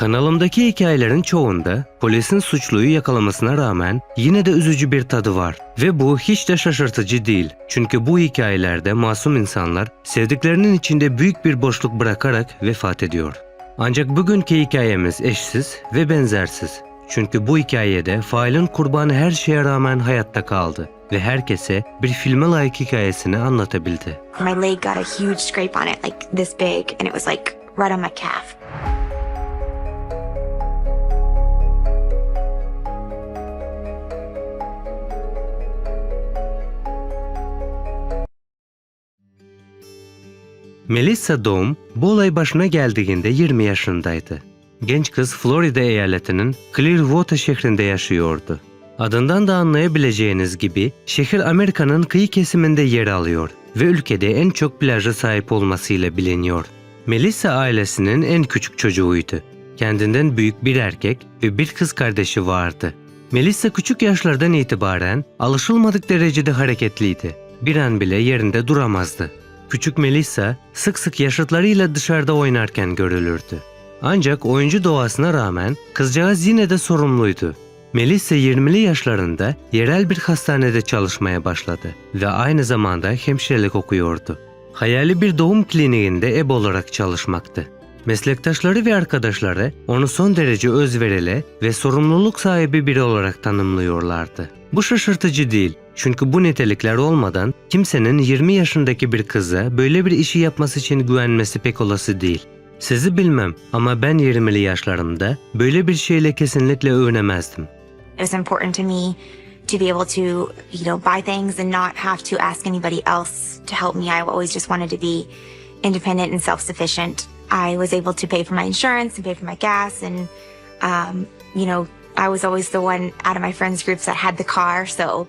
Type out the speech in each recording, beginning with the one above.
Kanalımdaki hikayelerin çoğunda polisin suçluyu yakalamasına rağmen yine de üzücü bir tadı var. Ve bu hiç de şaşırtıcı değil. Çünkü bu hikayelerde masum insanlar sevdiklerinin içinde büyük bir boşluk bırakarak vefat ediyor. Ancak bugünkü hikayemiz eşsiz ve benzersiz. Çünkü bu hikayede failin kurbanı her şeye rağmen hayatta kaldı ve herkese bir filme layık hikayesini anlatabildi. My leg got a huge scrape on it, like this big, and it was like right on my calf. Melissa Daum bu olay başına geldiğinde 20 yaşındaydı. Genç kız Florida eyaletinin Clearwater şehrinde yaşıyordu. Adından da anlayabileceğiniz gibi şehir Amerika'nın kıyı kesiminde yer alıyor ve ülkede en çok plaja sahip olmasıyla biliniyor. Melissa ailesinin en küçük çocuğuydu. Kendinden büyük bir erkek ve bir kız kardeşi vardı. Melissa küçük yaşlardan itibaren alışılmadık derecede hareketliydi. Bir an bile yerinde duramazdı. Küçük Melissa sık sık yaşıtlarıyla dışarıda oynarken görülürdü. Ancak oyuncu doğasına rağmen kızcağız yine de sorumluydu. Melissa 20'li yaşlarında yerel bir hastanede çalışmaya başladı ve aynı zamanda hemşirelik okuyordu. Hayali bir doğum kliniğinde ebe olarak çalışmaktı. Meslektaşları ve arkadaşları onu son derece özverili ve sorumluluk sahibi biri olarak tanımlıyorlardı. Bu şaşırtıcı değil çünkü bu nitelikler olmadan kimsenin 20 yaşındaki bir kıza böyle bir işi yapması için güvenmesi pek olası değil. Sizi bilmem ama ben 20'li yaşlarımda böyle bir şeyle kesinlikle övünemezdim. It was important to me to be able to, you know, buy things and not have to ask anybody else to help me. I always just wanted to be independent and self-sufficient. I was able to pay for my insurance and pay for my gas, and um, you know, I was always the one out of my friends groups that had the car, so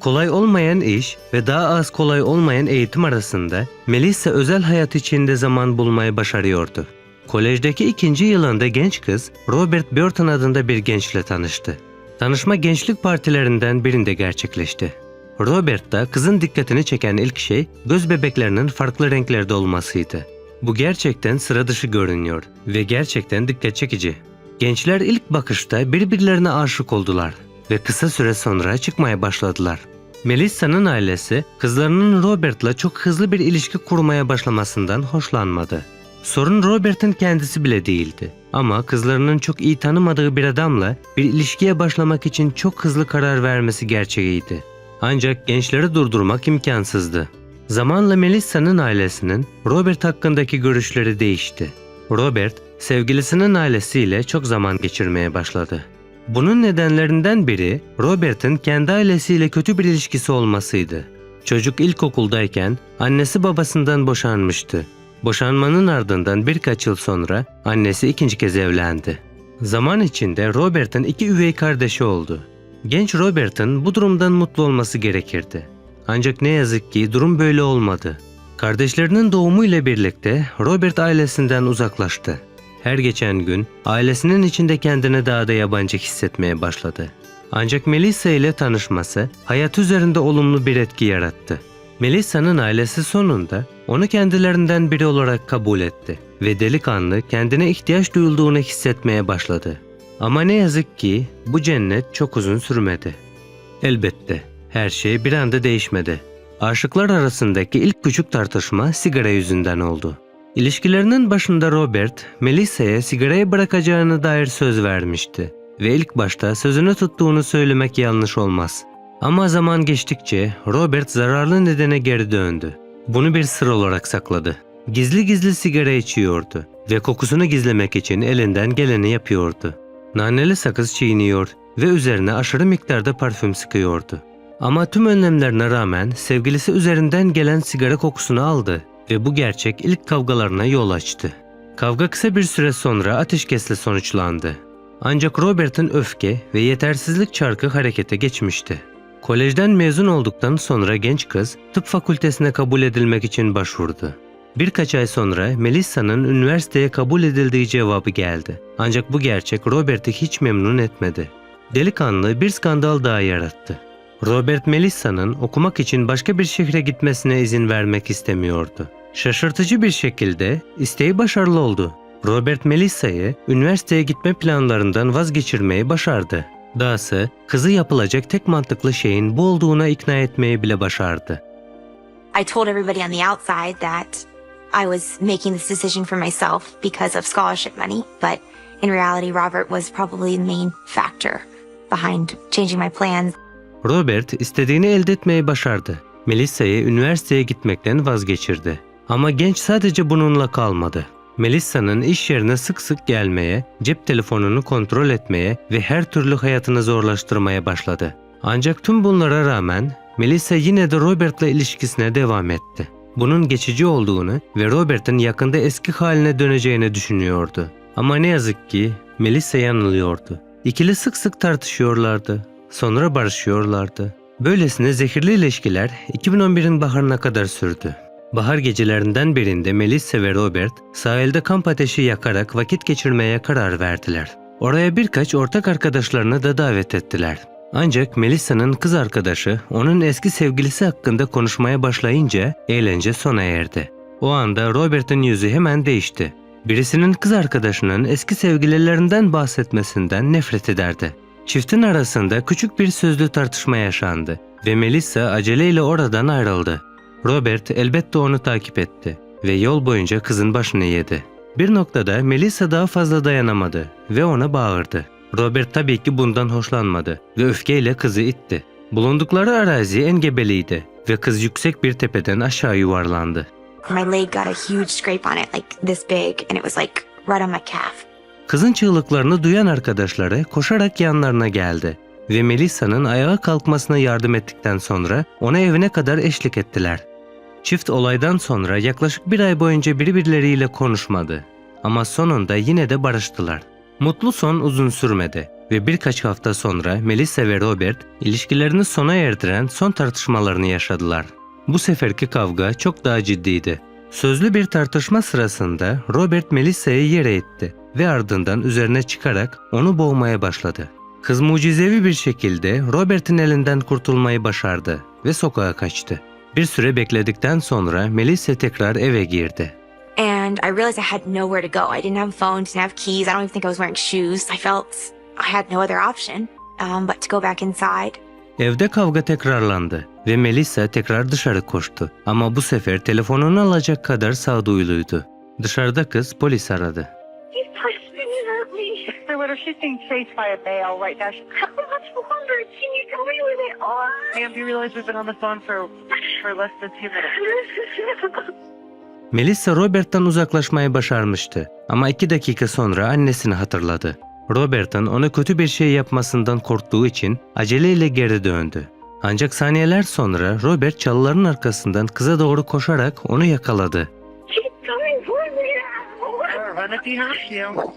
Kolay olmayan iş ve daha az kolay olmayan eğitim arasında Melissa özel hayat içinde zaman bulmayı başarıyordu. Kolejdeki ikinci yılında genç kız Robert Burton adında bir gençle tanıştı. Tanışma gençlik partilerinden birinde gerçekleşti. Robert'ta kızın dikkatini çeken ilk şey göz bebeklerinin farklı renklerde olmasıydı. Bu gerçekten sıra dışı görünüyor ve gerçekten dikkat çekici. Gençler ilk bakışta birbirlerine aşık oldular ve kısa süre sonra çıkmaya başladılar. Melissa'nın ailesi kızlarının Robert'la çok hızlı bir ilişki kurmaya başlamasından hoşlanmadı. Sorun Robert'ın kendisi bile değildi. Ama kızlarının çok iyi tanımadığı bir adamla bir ilişkiye başlamak için çok hızlı karar vermesi gerçeğiydi. Ancak gençleri durdurmak imkansızdı. Zamanla Melissa'nın ailesinin Robert hakkındaki görüşleri değişti. Robert, sevgilisinin ailesiyle çok zaman geçirmeye başladı. Bunun nedenlerinden biri Robert'ın kendi ailesiyle kötü bir ilişkisi olmasıydı. Çocuk ilkokuldayken annesi babasından boşanmıştı. Boşanmanın ardından birkaç yıl sonra annesi ikinci kez evlendi. Zaman içinde Robert'ın iki üvey kardeşi oldu. Genç Robert'ın bu durumdan mutlu olması gerekirdi. Ancak ne yazık ki durum böyle olmadı. Kardeşlerinin doğumuyla birlikte Robert ailesinden uzaklaştı. Her geçen gün ailesinin içinde kendini daha da yabancı hissetmeye başladı. Ancak Melissa ile tanışması hayat üzerinde olumlu bir etki yarattı. Melissa'nın ailesi sonunda onu kendilerinden biri olarak kabul etti ve delikanlı kendine ihtiyaç duyulduğunu hissetmeye başladı. Ama ne yazık ki bu cennet çok uzun sürmedi. Elbette her şey bir anda değişmedi. Aşıklar arasındaki ilk küçük tartışma sigara yüzünden oldu. İlişkilerinin başında Robert, Melissa'ya sigarayı bırakacağını dair söz vermişti ve ilk başta sözünü tuttuğunu söylemek yanlış olmaz. Ama zaman geçtikçe Robert zararlı nedene geri döndü. Bunu bir sır olarak sakladı. Gizli gizli sigara içiyordu ve kokusunu gizlemek için elinden geleni yapıyordu. Naneli sakız çiğniyor ve üzerine aşırı miktarda parfüm sıkıyordu. Ama tüm önlemlerine rağmen sevgilisi üzerinden gelen sigara kokusunu aldı ve bu gerçek ilk kavgalarına yol açtı. Kavga kısa bir süre sonra ateşkesle sonuçlandı. Ancak Robert'ın öfke ve yetersizlik çarkı harekete geçmişti. Kolejden mezun olduktan sonra genç kız tıp fakültesine kabul edilmek için başvurdu. Birkaç ay sonra Melissa'nın üniversiteye kabul edildiği cevabı geldi. Ancak bu gerçek Robert'i hiç memnun etmedi. Delikanlı bir skandal daha yarattı. Robert Melissa'nın okumak için başka bir şehre gitmesine izin vermek istemiyordu. Şaşırtıcı bir şekilde isteği başarılı oldu. Robert Melissa'yı üniversiteye gitme planlarından vazgeçirmeyi başardı. Dahası kızı yapılacak tek mantıklı şeyin bu olduğuna ikna etmeyi bile başardı. I told everybody on the outside that I was making this decision for myself because of scholarship money, but in reality, Robert was probably the main factor behind changing my plans. Robert istediğini elde etmeyi başardı. Melissa'yı üniversiteye gitmekten vazgeçirdi. Ama genç sadece bununla kalmadı. Melissa'nın iş yerine sık sık gelmeye, cep telefonunu kontrol etmeye ve her türlü hayatını zorlaştırmaya başladı. Ancak tüm bunlara rağmen Melissa yine de Robert'la ilişkisine devam etti. Bunun geçici olduğunu ve Robert'ın yakında eski haline döneceğini düşünüyordu. Ama ne yazık ki Melissa yanılıyordu. İkili sık sık tartışıyorlardı. Sonra barışıyorlardı. Böylesine zehirli ilişkiler 2011'in baharına kadar sürdü. Bahar gecelerinden birinde Melissa ve Robert sahilde kamp ateşi yakarak vakit geçirmeye karar verdiler. Oraya birkaç ortak arkadaşlarını da davet ettiler. Ancak Melissa'nın kız arkadaşı onun eski sevgilisi hakkında konuşmaya başlayınca eğlence sona erdi. O anda Robert'ın yüzü hemen değişti. Birisinin kız arkadaşının eski sevgililerinden bahsetmesinden nefret ederdi. Çiftin arasında küçük bir sözlü tartışma yaşandı ve Melissa aceleyle oradan ayrıldı. Robert elbette onu takip etti ve yol boyunca kızın başını yedi. Bir noktada Melissa daha fazla dayanamadı ve ona bağırdı. Robert tabii ki bundan hoşlanmadı ve öfkeyle kızı itti. Bulundukları arazi engebeliydi ve kız yüksek bir tepeden aşağı yuvarlandı. My leg got a huge scrape on it, like this big, and it was like right on my calf. Kızın çığlıklarını duyan arkadaşları koşarak yanlarına geldi ve Melissa'nın ayağa kalkmasına yardım ettikten sonra ona evine kadar eşlik ettiler. Çift olaydan sonra yaklaşık bir ay boyunca birbirleriyle konuşmadı ama sonunda yine de barıştılar. Mutlu son uzun sürmedi ve birkaç hafta sonra Melissa ve Robert ilişkilerini sona erdiren son tartışmalarını yaşadılar. Bu seferki kavga çok daha ciddiydi. Sözlü bir tartışma sırasında Robert Melissa'yı yere itti ve ardından üzerine çıkarak onu boğmaya başladı. Kız mucizevi bir şekilde Robert'in elinden kurtulmayı başardı ve sokağa kaçtı. Bir süre bekledikten sonra Melissa tekrar eve girdi. And I realized I had nowhere to go. I didn't have phone, didn't have keys. I don't even think I was wearing shoes. I felt I had no other option um, but to go back inside. Evde kavga tekrarlandı ve Melissa tekrar dışarı koştu. Ama bu sefer telefonunu alacak kadar sağduyuluydu. Dışarıda kız polis aradı. He's pushed me and hurt me. So what if she's being chased by a male right now? She's how much longer? Can you tell me where they are? Ma'am, do you realize we've been on the phone for for less than two minutes? Melissa Robert'tan uzaklaşmayı başarmıştı ama iki dakika sonra annesini hatırladı. Robert'ın ona kötü bir şey yapmasından korktuğu için aceleyle geri döndü. Ancak saniyeler sonra Robert çalıların arkasından kıza doğru koşarak onu yakaladı. İf you have to.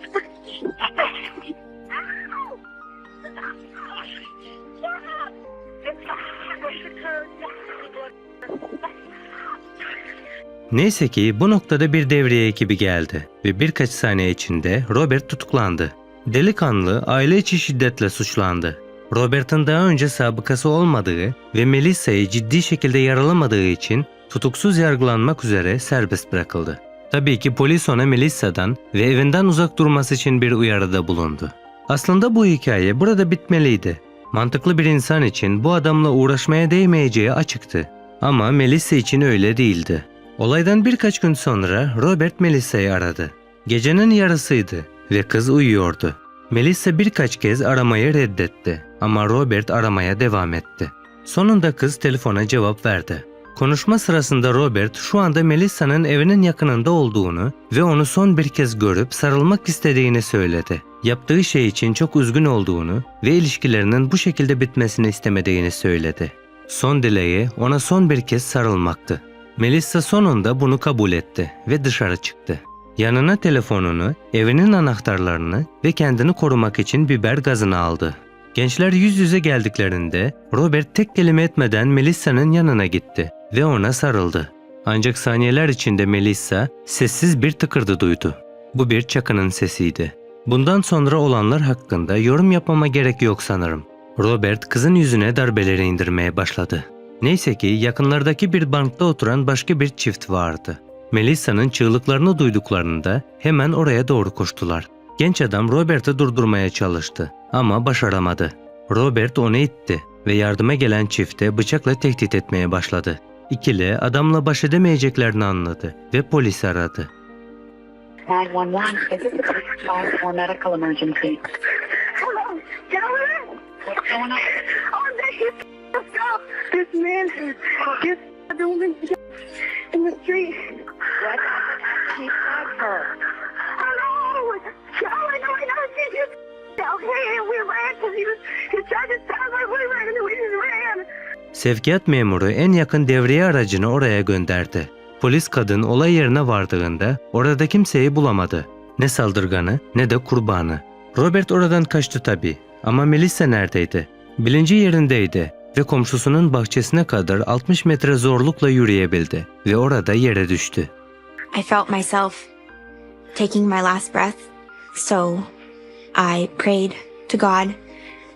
Neyse ki bu noktada bir devriye ekibi geldi ve birkaç saniye içinde Robert tutuklandı. Delikanlı aile içi şiddetle suçlandı. Robert'ın daha önce sabıkası olmadığı ve Melissa'yı ciddi şekilde yaralamadığı için tutuksuz yargılanmak üzere serbest bırakıldı. Tabii ki polis ona Melissa'dan ve evinden uzak durması için bir uyarıda bulundu. Aslında bu hikaye burada bitmeliydi. Mantıklı bir insan için bu adamla uğraşmaya değmeyeceği açıktı. Ama Melissa için öyle değildi. Olaydan birkaç gün sonra Robert Melissa'yı aradı. Gecenin yarısıydı ve kız uyuyordu. Melissa birkaç kez aramayı reddetti ama Robert aramaya devam etti. Sonunda kız telefona cevap verdi. Konuşma sırasında Robert şu anda Melissa'nın evinin yakınında olduğunu ve onu son bir kez görüp sarılmak istediğini söyledi. Yaptığı şey için çok üzgün olduğunu ve ilişkilerinin bu şekilde bitmesini istemediğini söyledi. Son dileği ona son bir kez sarılmaktı. Melissa sonunda bunu kabul etti ve dışarı çıktı. Yanına telefonunu, evinin anahtarlarını ve kendini korumak için biber gazını aldı. Gençler yüz yüze geldiklerinde Robert tek kelime etmeden Melissa'nın yanına gitti ve ona sarıldı. Ancak saniyeler içinde Melissa sessiz bir tıkırdı duydu. Bu bir çakının sesiydi. Bundan sonra olanlar hakkında yorum yapmama gerek yok sanırım. Robert kızın yüzüne darbeleri indirmeye başladı. Neyse ki yakınlardaki bir bankta oturan başka bir çift vardı. Melissa'nın çığlıklarını duyduklarında hemen oraya doğru koştular. Genç adam Robert'ı durdurmaya çalıştı ama başaramadı. Robert onu itti ve yardıma gelen çifte bıçakla tehdit etmeye başladı. İkili adamla baş edemeyeceklerini anladı ve polisi aradı. 911, this is the police call for medical emergency. Hello, Gavin. What's going on? Oh, they stop. This man is just doing in the street. What? He stabbed her. Hello, Charlie. No, I know she just. Okay, and we ran because he. He tried to stop us. We ran and we just ran. Sevkiyat memuru en yakın devriye aracını oraya gönderdi. Polis kadın olay yerine vardığında orada kimseyi bulamadı. Ne saldırganı ne de kurbanı. Robert oradan kaçtı tabii ama Melissa neredeydi? Bilinci yerindeydi ve komşusunun bahçesine kadar 60 metre zorlukla yürüyebildi ve orada yere düştü. I felt myself taking my last breath. So I prayed to God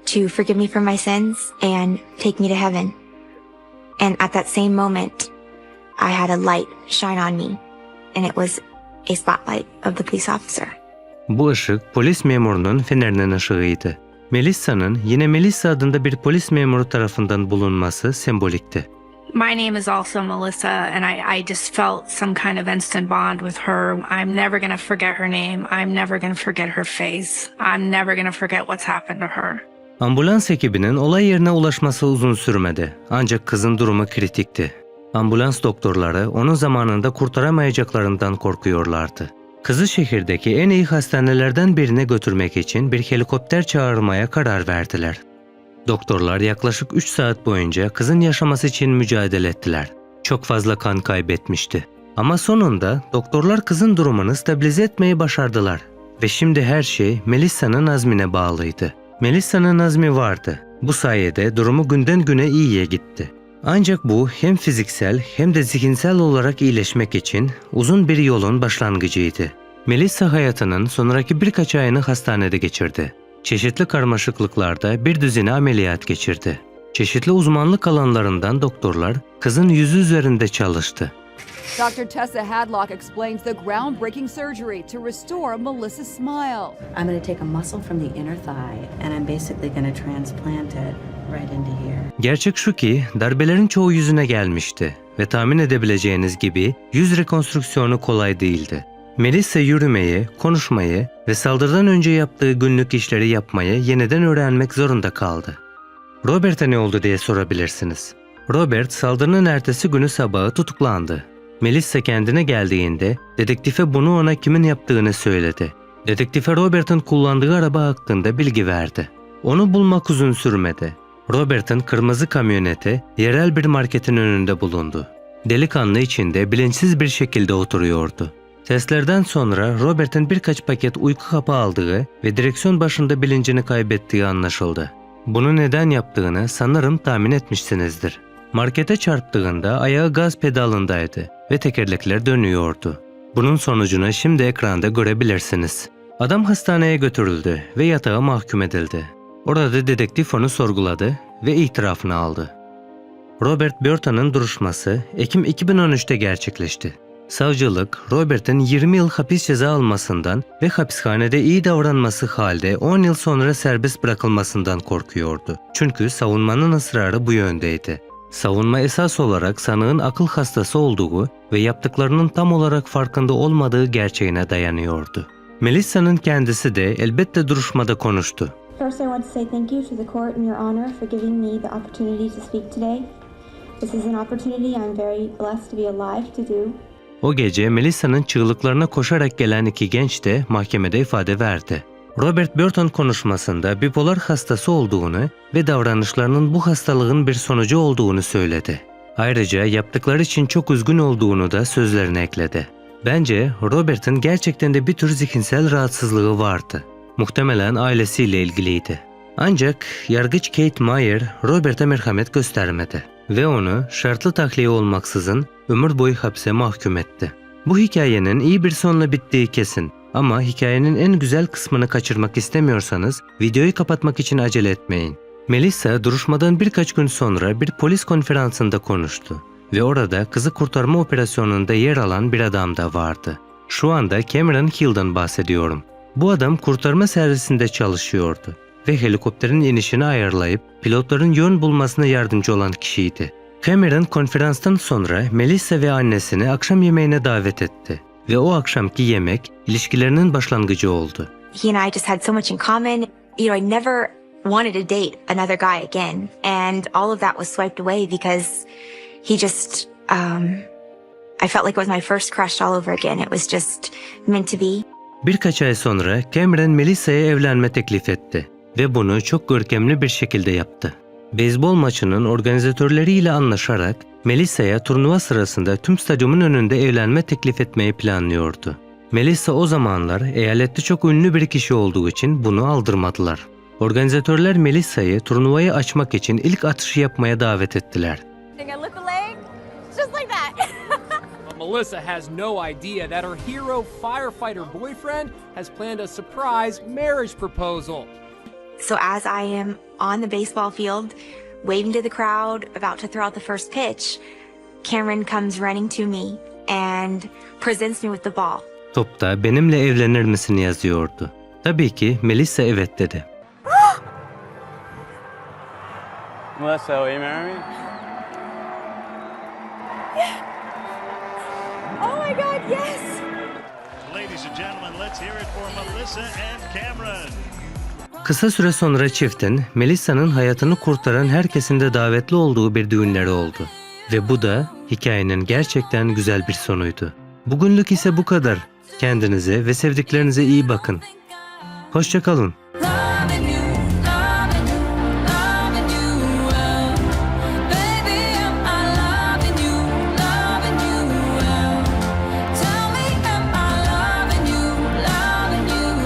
to forgive me for my sins and take me to heaven. And at that same moment, I had a light shine on me, and it was a spotlight of the police officer. Bu ışık polis memurunun fenerinin ışığıydı. Melissa'nın yine Melissa adında bir polis memuru tarafından bulunması sembolikti. My name is also Melissa, and I, I just felt some kind of instant bond with her. I'm never going to forget her name. I'm never going to forget her face. I'm never going to forget what's happened to her. Ambulans ekibinin olay yerine ulaşması uzun sürmedi. Ancak kızın durumu kritikti. Ambulans doktorları onun zamanında kurtaramayacaklarından korkuyorlardı. Kızı şehirdeki en iyi hastanelerden birine götürmek için bir helikopter çağırmaya karar verdiler. Doktorlar yaklaşık 3 saat boyunca kızın yaşaması için mücadele ettiler. Çok fazla kan kaybetmişti. Ama sonunda doktorlar kızın durumunu stabilize etmeyi başardılar. Ve şimdi her şey Melissa'nın azmine bağlıydı. Melissa'nın azmi vardı. Bu sayede durumu günden güne iyiye gitti. Ancak bu hem fiziksel hem de zihinsel olarak iyileşmek için uzun bir yolun başlangıcıydı. Melissa hayatının sonraki birkaç ayını hastanede geçirdi. Çeşitli karmaşıklıklarda bir düzine ameliyat geçirdi. Çeşitli uzmanlık alanlarından doktorlar kızın yüzü üzerinde çalıştı. Dr. Tessa Hadlock explains the groundbreaking surgery to restore Melissa's smile. I'm going to take a muscle from the inner thigh and I'm basically going to transplant it right into here. Gerçek şu ki darbelerin çoğu yüzüne gelmişti ve tahmin edebileceğiniz gibi yüz rekonstrüksiyonu kolay değildi. Melissa yürümeyi, konuşmayı ve saldırıdan önce yaptığı günlük işleri yapmayı yeniden öğrenmek zorunda kaldı. Robert'e ne oldu diye sorabilirsiniz. Robert saldırının ertesi günü sabahı tutuklandı. Melissa kendine geldiğinde dedektife bunu ona kimin yaptığını söyledi. Dedektife Robert'ın kullandığı araba hakkında bilgi verdi. Onu bulmak uzun sürmedi. Robert'ın kırmızı kamyoneti yerel bir marketin önünde bulundu. Delikanlı içinde bilinçsiz bir şekilde oturuyordu. Testlerden sonra Robert'ın birkaç paket uyku hapı aldığı ve direksiyon başında bilincini kaybettiği anlaşıldı. Bunu neden yaptığını sanırım tahmin etmişsinizdir. Markete çarptığında ayağı gaz pedalındaydı ve tekerlekler dönüyordu. Bunun sonucunu şimdi ekranda görebilirsiniz. Adam hastaneye götürüldü ve yatağa mahkum edildi. Orada dedektif onu sorguladı ve itirafını aldı. Robert Burton'un duruşması Ekim 2013'te gerçekleşti. Savcılık, Robert'in 20 yıl hapis ceza almasından ve hapishanede iyi davranması halde 10 yıl sonra serbest bırakılmasından korkuyordu. Çünkü savunmanın ısrarı bu yöndeydi. Savunma esas olarak sanığın akıl hastası olduğu ve yaptıklarının tam olarak farkında olmadığı gerçeğine dayanıyordu. Melissa'nın kendisi de elbette duruşmada konuştu. First, I want to say thank you to the court and your honor for giving me the opportunity to speak today. This is an opportunity I'm very blessed to be alive to do. O gece Melissa'nın çığlıklarına koşarak gelen iki genç de mahkemede ifade verdi. Robert Burton konuşmasında bipolar hastası olduğunu ve davranışlarının bu hastalığın bir sonucu olduğunu söyledi. Ayrıca yaptıkları için çok üzgün olduğunu da sözlerine ekledi. Bence Robert'ın gerçekten de bir tür zihinsel rahatsızlığı vardı. Muhtemelen ailesiyle ilgiliydi. Ancak yargıç Kate Meyer Robert'e merhamet göstermedi ve onu şartlı tahliye olmaksızın ömür boyu hapse mahkum etti. Bu hikayenin iyi bir sonla bittiği kesin ama hikayenin en güzel kısmını kaçırmak istemiyorsanız videoyu kapatmak için acele etmeyin. Melissa duruşmadan birkaç gün sonra bir polis konferansında konuştu ve orada kızı kurtarma operasyonunda yer alan bir adam da vardı. Şu anda Cameron Hill'dan bahsediyorum. Bu adam kurtarma servisinde çalışıyordu ve helikopterin inişini ayarlayıp pilotların yön bulmasına yardımcı olan kişiydi. Cameron konferanstan sonra Melissa ve annesini akşam yemeğine davet etti ve o akşamki yemek ilişkilerinin başlangıcı oldu. He and I just had so much in common. You know, I never wanted to date another guy again. And all of that was swiped away because he just, um, I felt like it was my first crush all over again. It was just meant to be. Birkaç ay sonra Cameron Melissa'ya evlenme teklif etti ve bunu çok görkemli bir şekilde yaptı. Beyzbol maçının organizatörleriyle anlaşarak Melissa'ya turnuva sırasında tüm stadyumun önünde evlenme teklif etmeyi planlıyordu. Melissa o zamanlar eyalette çok ünlü bir kişi olduğu için bunu aldırmadılar. Organizatörler Melissa'yı turnuvayı açmak için ilk atışı yapmaya davet ettiler. Melissa has no idea that her hero firefighter boyfriend has planned a surprise marriage proposal. So as I am on the baseball field, waving to the crowd, about to throw out the first pitch, Cameron comes running to me and presents me with the ball. Topta benimle evlenir misin yazıyordu. Tabii ki Melissa evet dedi. Melissa, will you marry me? Oh my God, yes! Ladies and gentlemen, let's hear it for Melissa and Cameron. Kısa süre sonra çiftin Melissa'nın hayatını kurtaran herkesin de davetli olduğu bir düğünleri oldu. Ve bu da hikayenin gerçekten güzel bir sonuydu. Bugünlük ise bu kadar. Kendinize ve sevdiklerinize iyi bakın. Hoşçakalın.